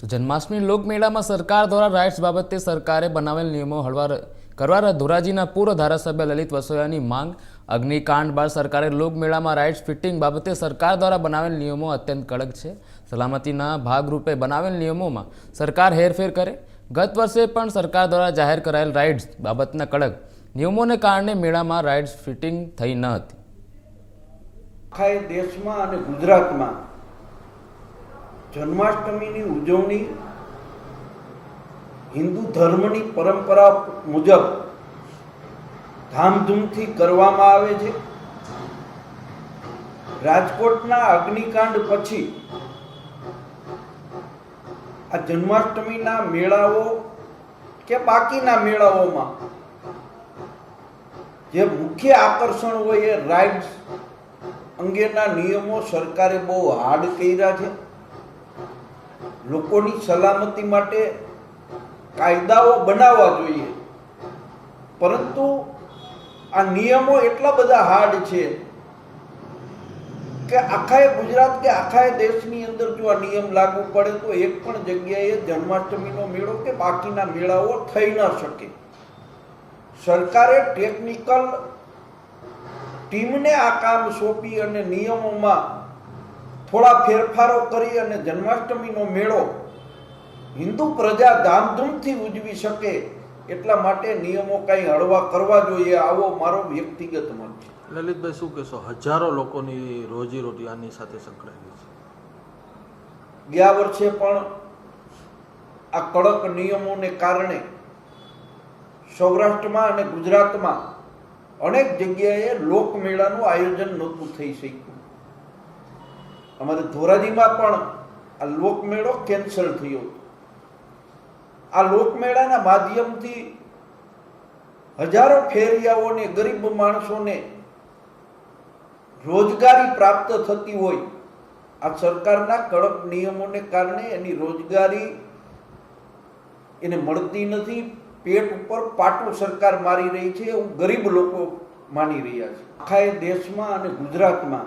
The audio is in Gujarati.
તો જન્માષ્ટમી લોકમેળામાં સરકાર દ્વારા રાઇટ્સ બાબતે સરકારે બનાવેલ નિયમો હળવા કરવા ધોરાજીના પૂર્વ ધારાસભ્ય લલિત વસોયાની માંગ. અગ્નિકાંડ બાદ સરકારે લોકમેળામાં રાઇટ્સ ફિટિંગ બાબતે સરકાર દ્વારા બનાવેલ નિયમો અત્યંત કડક છે. સલામતીના ભાગરૂપે બનાવેલ નિયમોમાં સરકાર હેરફેર કરે. ગત વર્ષે પણ સરકાર દ્વારા જાહેર કરાયેલ રાઇડ્સ બાબતના કડક નિયમોને કારણે મેળામાં રાઇડ્સ ફિટિંગ થઈ ન હતી. આખા દેશમાં અને ગુજરાતમાં જન્માષ્ટમીની ઉજવણી હિન્દુ ધર્મની પરંપરા મુજબ ધામધૂમથી કરવામાં આવે છે. રાજકોટના અગ્નિકાંડ પછી આ જન્માષ્ટમીના મેળાઓ કે બાકીના મેળાઓમાં જે મુખ્ય આકર્ષણ હોય એ રાઇડ્સ અંગેના નિયમો સરકારે બહુ હાર્ડ કર્યા છે. લોકોની સલામતી માટે કાયદાઓ બનાવવા જોઈએ. પરંતુ આ નિયમો એટલા બધા હાર્ડ છે કે આખા ગુજરાત કે આખા દેશની અંદર જો આ નિયમ લાગુ પડે તો એક પણ જગ્યાએ જન્માષ્ટમીનો મેળો કે બાકીના મેળાઓ થઈ ન શકે. સરકારે ટેકનિકલ ટીમને આ કામ સોંપી અને નિયમોમાં થોડા ફેરફારો કરી અને જન્માષ્ટમીનો મેળો હિન્દુ પ્રજા ધામધૂમથી ઉજવી શકે એટલા માટે નિયમો કંઈ હળવા કરવા જોઈએ આવો મારો વ્યક્તિગત મત છે. લલિતભાઈ શું કહેશો? હજારો લોકોની રોજીરોટી આની સાથે સંકળાયેલી છે. ગયા વર્ષે પણ આ કડક નિયમોને કારણે સૌરાષ્ટ્રમાં અને ગુજરાતમાં અનેક જગ્યાએ લોકમેળાનું આયોજન નહોતું થઈ શક્યું. અમારે ધોરાજીમાં પણ આ લોકમેળો કેન્સલ થયો. આ લોકમેળાના માધ્યમથી હજારો ફેરિયાઓને, ગરીબ માણસોને રોજગારી પ્રાપ્ત થતી હોય, આ સરકારના કડક નિયમોને કારણે એની રોજગારી એને મળતી નથી. પેટ ઉપર પાટું સરકાર મારી રહી છે એવું ગરીબ લોકો માની રહ્યા છે. આખા દેશમાં અને ગુજરાતમાં